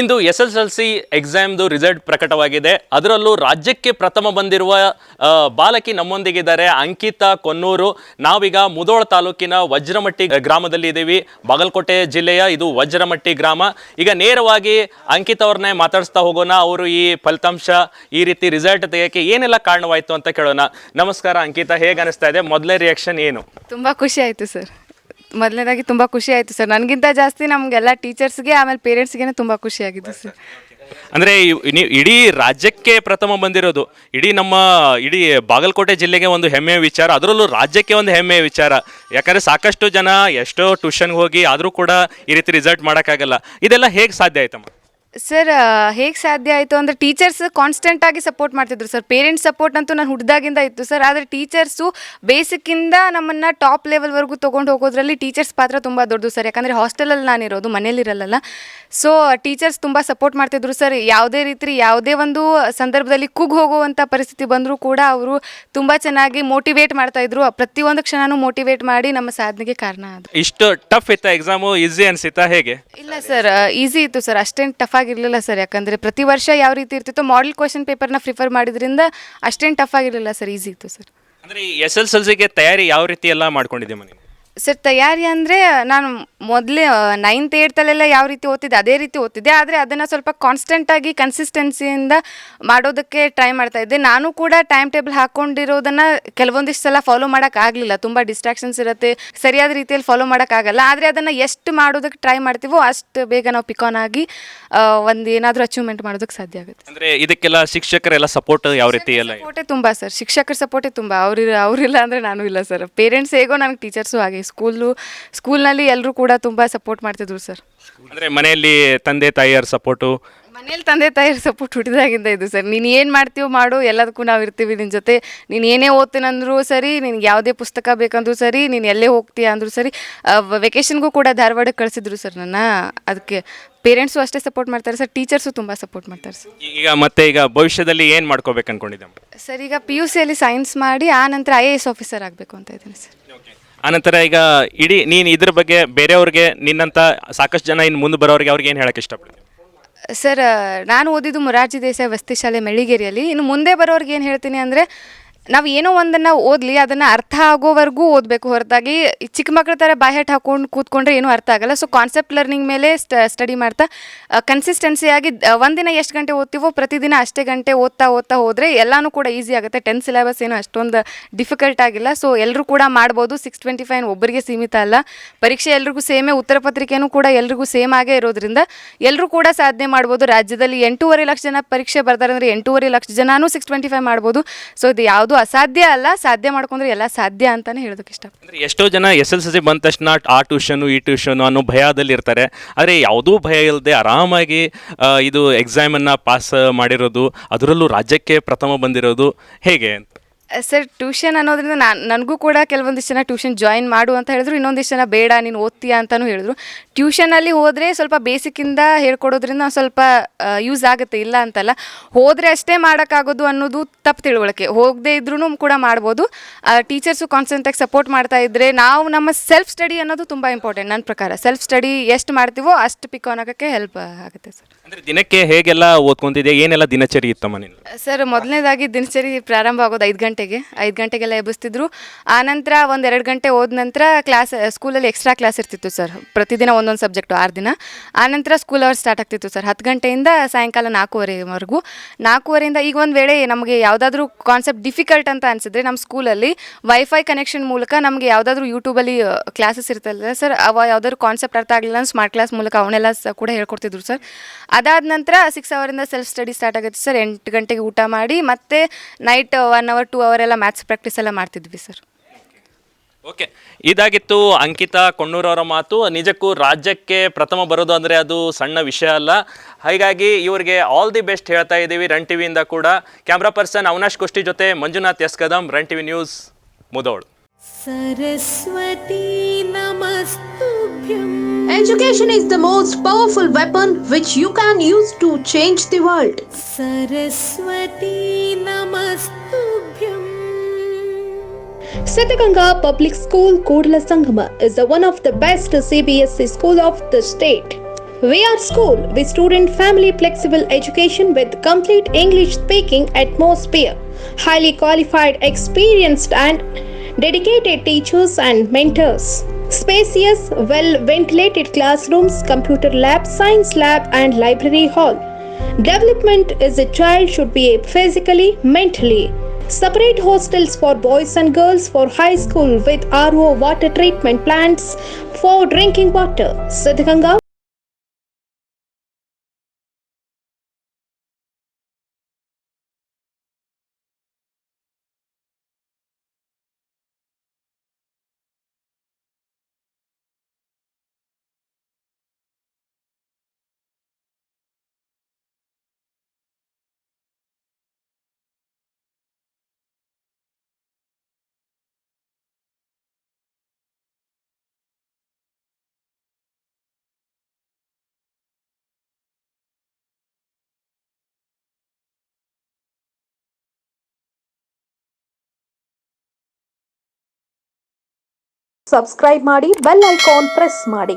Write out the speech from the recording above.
ಇಂದು S S L C ಎಕ್ಸಾಮ್ದು result ಪ್ರಕಟವಾಗಿದೆ. ಅದರಲ್ಲೂ ರಾಜ್ಯಕ್ಕೆ ಪ್ರಥಮ ಬಂದಿರುವ ಬಾಲಕಿ ನಮ್ಮೊಂದಿಗಿದ್ದಾರೆ, ಅಂಕಿತಾ ಕೊನ್ನೂರು. ನಾವೀಗ ಮುದೋಳ ತಾಲೂಕಿನ ವಜ್ರಮಟ್ಟಿ ಗ್ರಾಮದಲ್ಲಿ ಇದ್ದೀವಿ ಬಾಗಲಕೋಟೆ ಜಿಲ್ಲೆಯ ಇದು ವಜ್ರಮಟ್ಟಿ ಗ್ರಾಮ. ಈಗ ನೇರವಾಗಿ ಅಂಕಿತ ಅವ್ರನ್ನೇ ಮಾತಾಡಿಸ್ತಾ ಹೋಗೋಣ. ಅವರು ಈ ಫಲಿತಾಂಶ, ಈ ರೀತಿ ರಿಸಲ್ಟ್ ತೆಗೆಯೋಕ್ಕೆ ಏನೆಲ್ಲ ಕಾರಣವಾಯಿತು ಅಂತ ಕೇಳೋಣ. ನಮಸ್ಕಾರ ಅಂಕಿತಾ ಹೇಗೆ ಅನಿಸ್ತಾ ಇದೆ? ಮೊದಲೇ ರಿಯಾಕ್ಷನ್ ಏನು? ತುಂಬ ಖುಷಿ ಆಯಿತು ಸರ್. ಮೊದಲನೇದಾಗಿ ತುಂಬ ಖುಷಿ ಆಯಿತು ಸರ್. ನನಗಿಂತ ಜಾಸ್ತಿ ನಮಗೆಲ್ಲ ಟೀಚರ್ಸ್ಗೆ, ಆಮೇಲೆ ಪೇರೆಂಟ್ಸ್ಗೆ ತುಂಬ ಖುಷಿಯಾಗಿದ್ದು ಸರ್. ಅಂದರೆ ನೀವು ಇಡೀ ರಾಜ್ಯಕ್ಕೆ ಪ್ರಥಮ ಬಂದಿರೋದು, ಇಡೀ ನಮ್ಮ, ಇಡೀ ಬಾಗಲಕೋಟೆ ಜಿಲ್ಲೆಗೆ ಒಂದು ಹೆಮ್ಮೆಯ ವಿಚಾರ, ಅದರಲ್ಲೂ ರಾಜ್ಯಕ್ಕೆ ಒಂದು ಹೆಮ್ಮೆಯ ವಿಚಾರ. ಯಾಕಂದರೆ ಸಾಕಷ್ಟು ಜನ ಎಷ್ಟೋ ಟ್ಯೂಷನ್ಗೆ ಹೋಗಿ ಆದರೂ ಕೂಡ ಈ ರೀತಿ ರಿಸಲ್ಟ್ ಮಾಡೋಕ್ಕಾಗಲ್ಲ. ಇದೆಲ್ಲ ಹೇಗೆ ಸಾಧ್ಯ ಆಯ್ತಮ್ಮ? ಸರ್ ಹೇಗೆ ಸಾಧ್ಯ ಆಯಿತು ಅಂದರೆ ಟೀಚರ್ಸ್ ಕಾನ್ಸ್ಟೆಂಟ್ ಆಗಿ ಸಪೋರ್ಟ್ ಮಾಡ್ತಿದ್ರು ಸರ್ ಪೇರೆಂಟ್ಸ್ ಸಪೋರ್ಟ್ ಅಂತೂ ನಾನು ಹುಡ್ದಾಗಿಂದ ಇತ್ತು ಸರ್ ಆದರೆ ಟೀಚರ್ಸು ಬೇಸಿಕ್ಕಿಂದ ನಮ್ಮನ್ನು ಟಾಪ್ ಲೆವೆಲ್ವರೆಗೂ ತೊಗೊಂಡು ಹೋಗೋದ್ರಲ್ಲಿ ಟೀಚರ್ಸ್ ಪಾತ್ರ ತುಂಬ ದೊಡ್ಡದು ಸರ್ ಯಾಕಂದರೆ ಹಾಸ್ಟೆಲಲ್ಲಿ ನಾನಿರೋದು ಮನೇಲಿರಲ್ಲ ಸೊ ಟೀಚರ್ಸ್ ತುಂಬ ಸಪೋರ್ಟ್ ಮಾಡ್ತಿದ್ರು ಸರ್ ಯಾವುದೇ ರೀತಿ ಯಾವುದೇ ಒಂದು ಸಂದರ್ಭದಲ್ಲಿ ಕುಗ್ ಹೋಗುವಂಥ ಪರಿಸ್ಥಿತಿ ಬಂದರೂ ಕೂಡ ಅವರು ತುಂಬ ಚೆನ್ನಾಗಿ ಮೋಟಿವೇಟ್ ಮಾಡ್ತಾಯಿದ್ರು ಪ್ರತಿಯೊಂದು ಕ್ಷಣನೂ ಮೋಟಿವೇಟ್ ಮಾಡಿ ನಮ್ಮ ಸಾಧನೆಗೆ ಕಾರಣ ಅದು ಇಷ್ಟು ಟಫ್ ಇತ್ತಾ ಎಕ್ಸಾಮು ಈಸಿ ಅನಿಸಿತ್ತಾ ಹೇಗೆ? ಇಲ್ಲ ಸರ್ ಈಸಿ ಇತ್ತು ಸರ್ ಅಷ್ಟೇನು ಟಫ್ ಆಗಿರಲಿಲ್ಲ ಸರ್. ಯಾಕಂದರೆ ಪ್ರತಿ ವರ್ಷ ಯಾವ ರೀತಿ ಇರ್ತಿತ್ತೋ ಮಾಡೆಲ್ ಕ್ವಶನ್ ಪೇಪರ್ನ ಪ್ರಿಫರ್ ಮಾಡಿದ್ರಿಂದ ಅಷ್ಟೇನು ಟಫ್ ಆಗಿರಲಿಲ್ಲ ಸರ್. ಈಸಿ ಇತ್ತು ಸರ್. ಅಂದ್ರೆ ಎಸ್ ಎಲ್ ಎಲ್ ಸಿಗೆ ತಯಾರಿ ಯಾವ ರೀತಿ ಎಲ್ಲ ಮಾಡ್ಕೊಂಡಿದ್ದೀವಿ ನೀನು ಸರ್ ತಯಾರಿ ಅಂದರೆ ನಾನು ಮೊದಲೇ ನೈನ್ತ್ ಏಯ್ತಲ್ಲೆಲ್ಲ ಯಾವ ರೀತಿ ಓದ್ತಿದ್ದೆ ಅದೇ ರೀತಿ ಓದ್ತಿದ್ದೆ. ಆದರೆ ಅದನ್ನು ಸ್ವಲ್ಪ ಕಾನ್ಸ್ಟೆಂಟಾಗಿ ಕನ್ಸಿಸ್ಟೆನ್ಸಿಯಿಂದ ಮಾಡೋದಕ್ಕೆ ಟ್ರೈ ಮಾಡ್ತಾ ಇದ್ದೆ. ನಾನು ಕೂಡ ಟೈಮ್ ಟೇಬಲ್ ಹಾಕ್ಕೊಂಡಿರೋದನ್ನು ಕೆಲವೊಂದಿಷ್ಟು ಸಲ ಫಾಲೋ ಮಾಡೋಕ್ಕಾಗಲಿಲ್ಲ ತುಂಬ ಡಿಸ್ಟ್ರಾಕ್ಷನ್ಸ್ ಇರುತ್ತೆ ಸರಿಯಾದ ರೀತಿಯಲ್ಲಿ ಫಾಲೋ ಮಾಡೋಕ್ಕಾಗಲ್ಲ ಆದರೆ ಅದನ್ನು ಎಷ್ಟು ಮಾಡೋದಕ್ಕೆ ಟ್ರೈ ಮಾಡ್ತೀವೋ ಅಷ್ಟು ಬೇಗ ನಾವು ಪಿಕಾನ್ ಆಗಿ ಒಂದು ಏನಾದರೂ ಅಚೀವ್ಮೆಂಟ್ ಮಾಡೋದಕ್ಕೆ ಸಾಧ್ಯ ಆಗುತ್ತೆ. ಅಂದ್ರೆ ಇದಕ್ಕೆಲ್ಲ ಶಿಕ್ಷಕರೆಲ್ಲ ಸಪೋರ್ಟ್ ಯಾವ ರೀತಿ ಎಲ್ಲ ಸಪೋರ್ಟೇ ತುಂಬ ಸರ್ ಶಿಕ್ಷಕರ ಸಪೋರ್ಟೇ ತುಂಬ. ಅವ್ರಿಲ್ಲ ಅವರಿಲ್ಲ ಅಂದರೆ ನಾನು ಇಲ್ಲ ಸರ್ ಪೇರೆಂಟ್ಸ್ ಹೇಗೋ ನನಗೆ ಟೀಚರ್ಸು ಹಾಗೆ. ಸ್ಕೂಲು ಸ್ಕೂಲ್ನಲ್ಲಿ ಎಲ್ಲರೂ ಕೂಡ ತುಂಬ ಸಪೋರ್ಟ್ ಮಾಡ್ತಿದ್ರು ಸರ್. ಅಂದರೆ ಮನೆಯಲ್ಲಿ ತಂದೆ ತಾಯಿಯರ ಸಪೋರ್ಟು ಮನೇಲಿ ತಂದೆ ತಾಯಿಯರ ಸಪೋರ್ಟ್ ಹುಟ್ಟಿದಾಗಿಂದ ಇದು ಸರ್. ನೀನು ಏನು ಮಾಡ್ತೀವೋ ಮಾಡು ಎಲ್ಲದಕ್ಕೂ ನಾವು ಇರ್ತೀವಿ ನಿನ್ನ ಜೊತೆ. ನೀನು ಏನೇ ಓದ್ತೀನಂದ್ರೂ ಸರಿ ನಿನಗೆ ಯಾವುದೇ ಪುಸ್ತಕ ಬೇಕಂದ್ರೂ ಸರಿ ನೀನು ಎಲ್ಲೇ ಹೋಗ್ತೀಯ ಅಂದರೂ ಸರಿ ವೆಕೇಷನ್ಗೂ ಕೂಡ ಧಾರವಾಡಕ್ಕೆ ಕಳಿಸಿದ್ರು ಸರ್ ನನ್ನ. ಅದಕ್ಕೆ ಪೇರೆಂಟ್ಸು ಅಷ್ಟೇ ಸಪೋರ್ಟ್ ಮಾಡ್ತಾರೆ ಸರ್ ಟೀಚರ್ಸು ತುಂಬ ಸಪೋರ್ಟ್ ಮಾಡ್ತಾರೆ ಸರ್. ಈಗ ಮತ್ತೆ ಈಗ ಭವಿಷ್ಯದಲ್ಲಿ ಏನು ಮಾಡ್ಕೋಬೇಕು ಅನ್ಕೊಂಡಿದ್ದೆ ಸರ್ ಈಗ ಪಿ ಯು ಸಿಯಲ್ಲಿ ಸೈನ್ಸ್ ಮಾಡಿ ಆ ನಂತರ ಐ ಎ ಎಸ್ ಆಫೀಸರ್ ಆಗಬೇಕು ಅಂತ ಇದ್ದೀನಿ ಸರ್. ಆನಂತರ ಈಗ ಇಡೀ ನೀನು ಇದ್ರ ಬಗ್ಗೆ ಬೇರೆಯವ್ರಿಗೆ ನಿನ್ನಂತ ಸಾಕಷ್ಟು ಜನ ಇನ್ನು ಮುಂದೆ ಬರೋರಿಗೆ ಅವ್ರಿಗೆ ಏನು ಹೇಳಕ್ಕೆ ಇಷ್ಟಪಡ್ತೀನಿ ಸರ್, ನಾನು ಓದಿದ್ದು ಮೊರಾರ್ಜಿ ದೇಸಾಯಿ ವಸತಿ ಶಾಲೆ ಮೆಳ್ಳಿಗೇರಿಯಲ್ಲಿ. ಇನ್ನು ಮುಂದೆ ಬರೋರಿಗೆ ಏನು ಹೇಳ್ತೀನಿ ಅಂದರೆ ನಾವು ಏನೋ ಒಂದನ್ನು ಓದಲಿ, ಅದನ್ನು ಅರ್ಥ ಆಗೋವರೆಗೂ ಓದಬೇಕು. ಹೊರತಾಗಿ ಚಿಕ್ಕ ಮಕ್ಕಳ ಥರ ಬಾಯ್ಹೆಟ್ ಹಾಕೊಂಡು ಕೂತ್ಕೊಂಡ್ರೆ ಏನೂ ಅರ್ಥ ಆಗಲ್ಲ. ಸೊ ಕಾನ್ಸೆಪ್ಟ್ ಲರ್ನಿಂಗ್ ಮೇಲೆ ಸ್ಟಡಿ ಮಾಡ್ತಾ ಕನ್ಸಿಸ್ಟೆನ್ಸಿಯಾಗಿ ಒಂದಿನ ಎಷ್ಟು ಗಂಟೆ ಓದ್ತೀವೋ ಪ್ರತಿದಿನ ಅಷ್ಟೇ ಗಂಟೆ ಓದ್ತಾ ಓದ್ತಾ ಹೋದರೆ ಎಲ್ಲನೂ ಕೂಡ ಈಸಿ ಆಗುತ್ತೆ. ಟೆಂತ್ ಸಿಲೆಬಸ್ ಏನು ಅಷ್ಟೊಂದು ಡಿಫಿಕಲ್ಟ್ ಆಗಿಲ್ಲ. ಸೊ ಎಲ್ಲರೂ ಕೂಡ ಮಾಡ್ಬೋದು. ಸಿಕ್ಸ್ ಟ್ವೆಂಟಿ ಫೈವ್ ಒಬ್ಬರಿಗೆ ಸೀಮಿತ ಅಲ್ಲ. ಪರೀಕ್ಷೆ ಎಲ್ರಿಗೂ ಸೇಮೇ, ಉತ್ತರ ಪತ್ರಿಕೆನೂ ಕೂಡ ಎಲ್ರಿಗೂ ಸೇಮ್ ಆಗೇ ಇರೋದ್ರಿಂದ ಎಲ್ಲರೂ ಕೂಡ ಸಾಧನೆ ಮಾಡ್ಬೋದು. ರಾಜ್ಯದಲ್ಲಿ ಎಂಟೂವರೆ ಲಕ್ಷ ಜನ ಪರೀಕ್ಷೆ ಬರ್ತಾರೆ ಅಂದರೆ ಎಂಟೂವರೆ ಲಕ್ಷ ಜನನೂ ಸಿಕ್ಸ್ ಟ್ವೆಂಟಿ ಫೈವ್ ಮಾಡ್ಬೋದು. ಸೊ ಇದು ಯಾವುದೂ ಅಸಾಧ್ಯ ಅಲ್ಲ ಸಾಧ್ಯ ಮಾಡ್ಕೊಂಡ್ರೆ ಎಲ್ಲ ಸಾಧ್ಯ ಅಂತಾನೆ ಹೇಳೋದಕ್ಕೆ ಇಷ್ಟ. ಅಂದ್ರೆ ಎಷ್ಟೋ ಜನ ಎಸ್ ಎಲ್ ಸಿ ಬಂದ ತಕ್ಷಣ ಆ ಟ್ಯೂಷನು ಈ ಟ್ಯೂಷನು ಅನ್ನೋ ಭಯದಲ್ಲಿ ಇರ್ತಾರೆ. ಆದರೆ ಯಾವುದೂ ಭಯ ಇಲ್ಲದೆ ಆರಾಮಾಗಿ ಇದು ಇದು ಎಕ್ಸಾಮನ್ನು ಪಾಸ್ ಮಾಡಿರೋದು ಅದರಲ್ಲೂ ರಾಜ್ಯಕ್ಕೆ ಪ್ರಥಮ ಬಂದಿರೋದು ಹೇಗೆ ಅಂತ? ಸರ್ ಟ್ಯೂಷನ್ ಅನ್ನೋದ್ರಿಂದ ನಾನು ನನಗೂ ಕೂಡ ಕೆಲವೊಂದಿಷ್ಟು ಜನ ಟ್ಯೂಷನ್ ಜಾಯಿನ್ ಮಾಡು ಅಂತ ಹೇಳಿದ್ರು ಇನ್ನೊಂದಿಷ್ಟು ಜನ ಬೇಡ ನೀನು ಓದ್ತೀಯ ಅಂತಲೂ ಹೇಳಿದ್ರು. ಟ್ಯೂಷನಲ್ಲಿ ಹೋದರೆ ಸ್ವಲ್ಪ ಬೇಸಿಕ್ಕಿಂದ ಹೇಳ್ಕೊಡೋದ್ರಿಂದ ಒಂದ್ ಸ್ವಲ್ಪ ಯೂಸ್ ಆಗುತ್ತೆ ಇಲ್ಲ ಅಂತಲ್ಲ. ಹೋದರೆ ಅಷ್ಟೇ ಮಾಡೋಕ್ಕಾಗೋದು ಅನ್ನೋದು ತಪ್ಪು ತಿಳುವಳಿಕೆ. ಹೋಗದೇ ಇದ್ರೂ ಕೂಡ ಮಾಡ್ಬೋದು. ಟೀಚರ್ಸು ಕಾನ್ಸ್ಟೆಂಟಾಗಿ ಸಪೋರ್ಟ್ ಮಾಡ್ತಾ ಇದ್ದರೆ ನಾವು ನಮ್ಮ ಸೆಲ್ಫ್ ಸ್ಟಡಿ ಅನ್ನೋದು ತುಂಬ ಇಂಪಾರ್ಟೆಂಟ್ ನನ್ನ ಪ್ರಕಾರ. ಸೆಲ್ಫ್ ಸ್ಟಡಿ ಎಷ್ಟು ಮಾಡ್ತೀವೋ ಅಷ್ಟು ಪಿಕ್ ಆಗೋಕ್ಕೆ ಹೆಲ್ಪ್ ಆಗುತ್ತೆ ಸರ್. ಅಂದರೆ ದಿನಕ್ಕೆ ಹೇಗೆಲ್ಲ ಓದ್ಕೊಂತಿದ್ಯಾ? ಏನೆಲ್ಲ ದಿನಚರಿ ಇತ್ತಮ್ಮ ನೀನು ಸರ್ ಮೊದಲನೇದಾಗಿ ದಿನಚರಿ ಪ್ರಾರಂಭ ಆಗೋದು ಐದು ಗಂಟೆಗೆ. ಐದು ಗಂಟೆಗೆಲ್ಲ ಎಬ್ಬಿಸ್ತಿದ್ರು. ಆನಂತರ ಒಂದು ಎರಡು ಗಂಟೆ ಹೋದ ನಂತರ ಕ್ಲಾಸ್ ಸ್ಕೂಲಲ್ಲಿ ಎಕ್ಸ್ಟ್ರಾ ಕ್ಲಾಸ್ ಇರ್ತಿತ್ತು ಸರ್. ಪ್ರತಿದಿನ ಒಂದೊಂದು ಸಬ್ಜೆಕ್ಟು, ಆರು ದಿನ. ಆನಂತರ ಸ್ಕೂಲ್ ಅವರ್ ಸ್ಟಾರ್ಟ್ ಆಗ್ತಿತ್ತು ಸರ್ ಹತ್ತು ಗಂಟೆಯಿಂದ ಸಾಯಂಕಾಲ ನಾಲ್ಕೂವರೆವರೆಗೂ. ನಾಲ್ಕೂವರೆಯಿಂದ ಈಗ ಒಂದು ವೇಳೆ ನಮಗೆ ಯಾವುದಾದ್ರೂ ಕಾನ್ಸೆಪ್ಟ್ ಡಿಫಿಕಲ್ಟ್ ಅಂತ ಅನಿಸಿದ್ರೆ ನಮ್ಮ ಸ್ಕೂಲಲ್ಲಿ ವೈಫೈ ಕನೆಕ್ಷನ್ ಮೂಲಕ ನಮಗೆ ಯಾವುದಾದ್ರೂ ಯೂಟ್ಯೂಬಲ್ಲಿ ಕ್ಲಾಸಸ್ ಇರ್ತಲ್ಲ ಸರ್ ಅವ ಯಾವುದಾದ್ರು ಕಾನ್ಸೆಪ್ಟ್ ಅರ್ಥ ಆಗಲಿಲ್ಲ ಸ್ಮಾರ್ಟ್ ಕ್ಲಾಸ್ ಮೂಲಕ ಅವನ್ನೆಲ್ಲ ಕೂಡ ಹೇಳ್ಕೊಡ್ತಿದ್ರು ಸರ್ ಅದಾದ ನಂತರ ಸಿಕ್ಸ್ ಅವರಿಂದ ಸೆಲ್ಫ್ ಸ್ಟಡಿ ಸ್ಟಾರ್ಟ್ ಆಗುತ್ತೆ ಸರ್ ಎಂಟು ಗಂಟೆಗೆ ಊಟ ಮಾಡಿ ಮತ್ತೆ night one hour two hour ಎಲ್ಲ ಮ್ಯಾಥ್ಸ್ ಪ್ರಾಕ್ಟೀಸ್ ಎಲ್ಲ ಮಾಡ್ತಿದ್ವಿ ಸರ್ ಓಕೆ. ಇದಾಗಿತ್ತು ಅಂಕಿತಾ ಕೊಣ್ಣೂರವರ ಮಾತು. ನಿಜಕ್ಕೂ ರಾಜ್ಯಕ್ಕೆ ಪ್ರಥಮ ಬರೋದು ಅಂದರೆ ಅದು ಸಣ್ಣ ವಿಷಯ ಅಲ್ಲ. ಹಾಗಾಗಿ ಇವರಿಗೆ ಆಲ್ ದಿ ಬೆಸ್ಟ್ ಹೇಳ್ತಾ ಇದ್ದೀವಿ ರನ್ ಟಿವಿಯಿಂದ ಕೂಡ. ಕ್ಯಾಮ್ರಾ ಪರ್ಸನ್ ಅವನಾಶ್ ಕುಷ್ಟಿ ಜೊತೆ Manjunath S Kadam run TV news Mudhol. Saraswati ನಮಸ್ತುಭ್ಯಂ. Education is the most powerful weapon which you can use to change the world. Saraswati Namastu Siddhaganga Public School Kodla Sangama is the one of the best CBSE school of the state. We are school with student family flexible education with complete English speaking atmosphere, highly qualified, experienced and dedicated teachers and mentors. Spacious, well ventilated classrooms, computer lab, science lab and library hall. Development is a child should be physically, mentally. Separate hostels for boys and girls for high school with RO water treatment plants for drinking water. Siddhganga subscribe ಮಾಡಿ bell icon press ಮಾಡಿ.